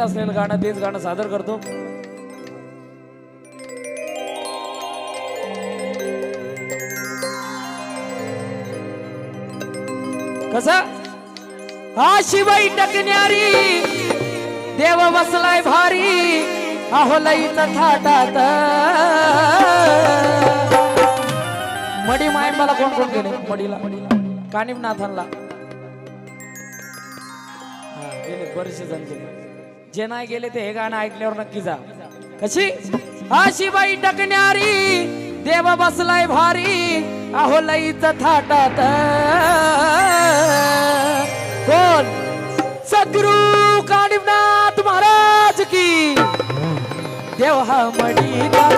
असलेलं गाणं तेच गाणं सादर करतो. कस? हा शिवाई टकण्यारी देव बसलाय भारी अहो थाटात मडी माय मला कोण कोण गेले मडीला. कानिमनाथांना गेले बरेचसे जण गेले. जे नाही गेले ते हे गाणं ऐकल्यावर नक्की जा. कशी? अशी बाई टकण्यारी देव बसलाय भारी अहो लईच थाटात. कोण? सद्गुरु कानिमनाथ महाराज की. देव हा मडीचा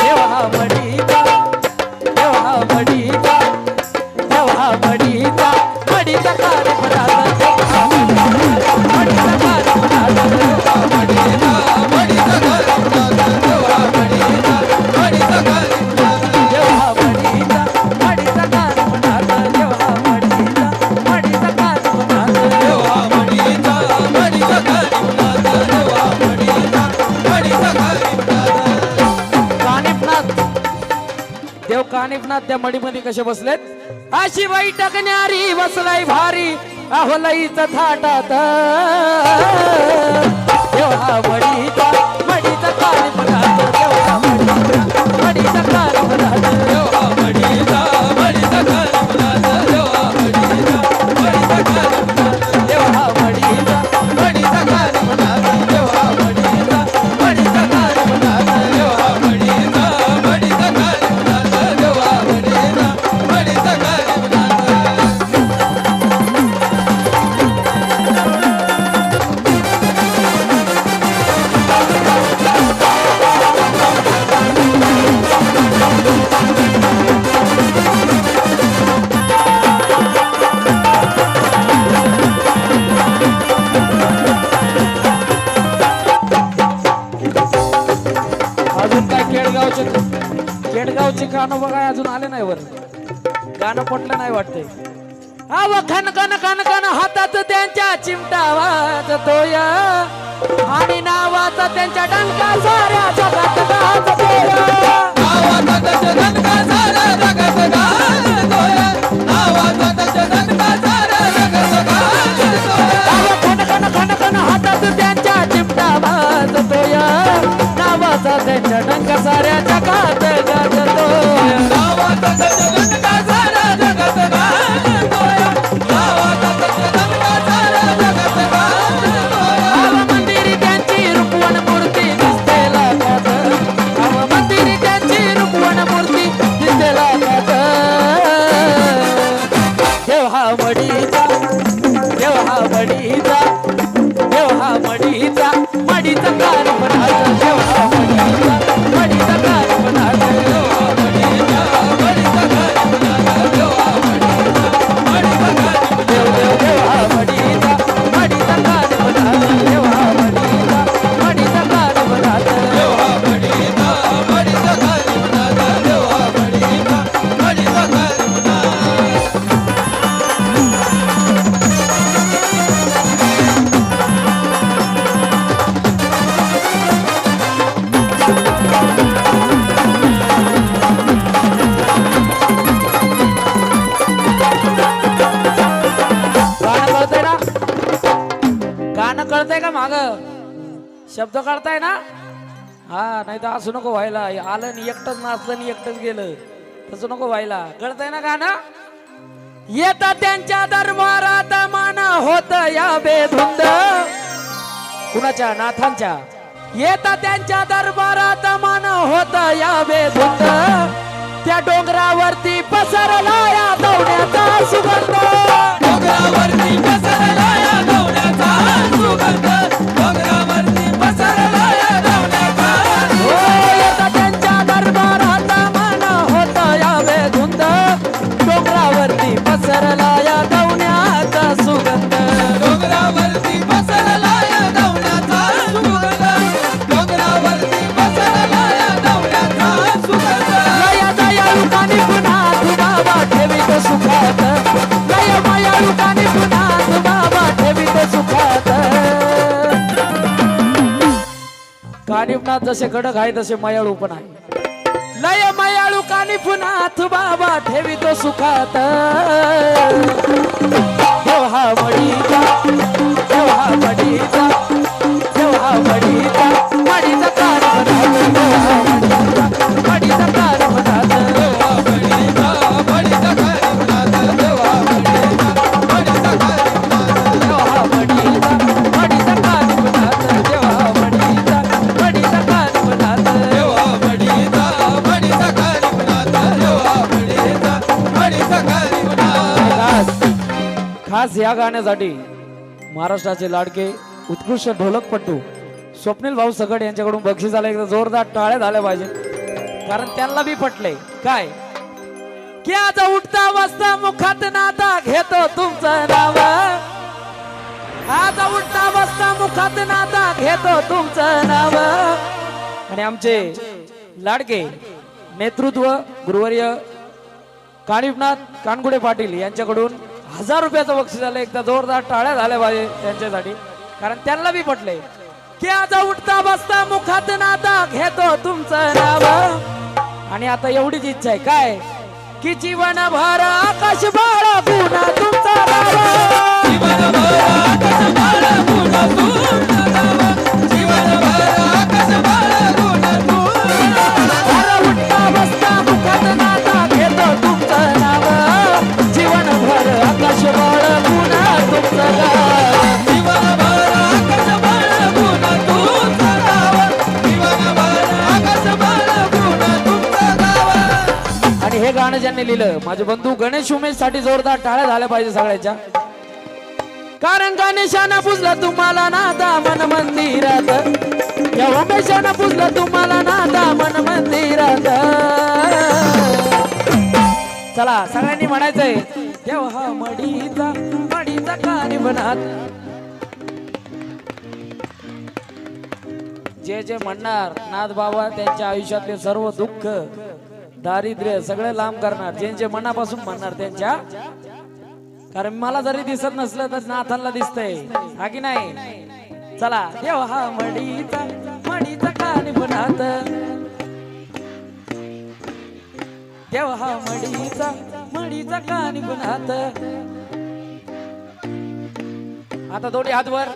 देव हा मडी देव हा कानिफनाथ त्या मडीमध्ये कसे बसलेत? अशी बाई टकण्यारी बसलाय भारी अहलईच थाटात. मडीचा मडीचा कानिफनाथ. केडगावचे गाणं बघा अजून आले नाही वर गाणं पटलं नाही वाटते अव खन खन खन खन हातात त्यांच्या चिमटा वाजतोय आणि नावाचा त्यांच्या डंका साऱ्या जगात गाजतोय. कळतंय का माग? शब्द कळताय ना? हा नाही तर असं नको व्हायला. आलं आणि एकटंच नाचलं आणि एकटंच गेलं. तसं नको व्हायला. कळतंय ना गाणं? येता त्यांच्या दरबारात मान होत या बेधुंद. कुणाच्या? नाथांच्या. येता त्यांच्या दरबारात मान होत या बेधुंद. त्या डोंगरावरती पसरला या दौड्याचा सुगंध. कानिफनाथ जसे कडक आहे तसे मयाळू पण आहे. लय मयाळू कानिफनाथ बाबा ठेवी तो सुखात. हो, हा आज या गाण्यासाठी महाराष्ट्राचे लाडके उत्कृष्ट ढोलकपट्टू स्वप्नील भाऊ सगड यांच्याकडून बक्षीस आलं. एकदा जोरदार टाळ्या झाल्या पाहिजे. कारण त्यांना बी पटले. काय? की आज उठता बसता मुखात नाता घेतो तुमचं नाव. आज उठता बसता मुखात नाता घेतो तुमचं नाव. आणि आमचे लाडके नेतृत्व गुरुवर्य कानिपनाथ कानगुडे पाटील यांच्याकडून हजार रुपयाचं बक्षीस झालं एकदा जोरदार टाळ्या झाल्या पाहिजे त्यांच्यासाठी कारण त्यांना बी पटले की आता उठता बसता मुखात नाता घेतो तुमचं नाव. आणि आता एवढीच इच्छा आहे. काय? की जीवन भर आकाश बाळा पुन्हा तुमचा नाव गाणं ज्यांनी लिहिलं माझे बंधू गणेश उमेशसाठी जोरदार टाळ्या झाल्या पाहिजे सगळ्याच्या. कारण गणेशानं पुजलं तुम्हाला नादा मन मंदिरात? या उमेशानं पुजलं तुम्हाला नादा मन मंदिरात? चला सगळ्यांनी म्हणायचंय देव हा मडीचा मडीचा कानिपनात जे जे म्हणणार नाथ बाबा त्यांच्या आयुष्यातले सर्व दुःख दारिद्र्य सगळे लांब करणार. ज्यांचे मनापासून म्हणणार त्यांच्या. कारण मला जरी दिसत नसलं तर नाथांना दिसतंय. हा की नाही? चला देव हा मडीचा मडीचा कानिपनात देव हा मडीचा मडीचा कानिपनात आता दोन्ही हात वर.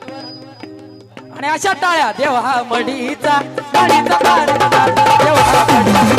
आणि अशा टाळ्या देव हा मडीचा मडीचा कानिपनात देव हा मडीचा.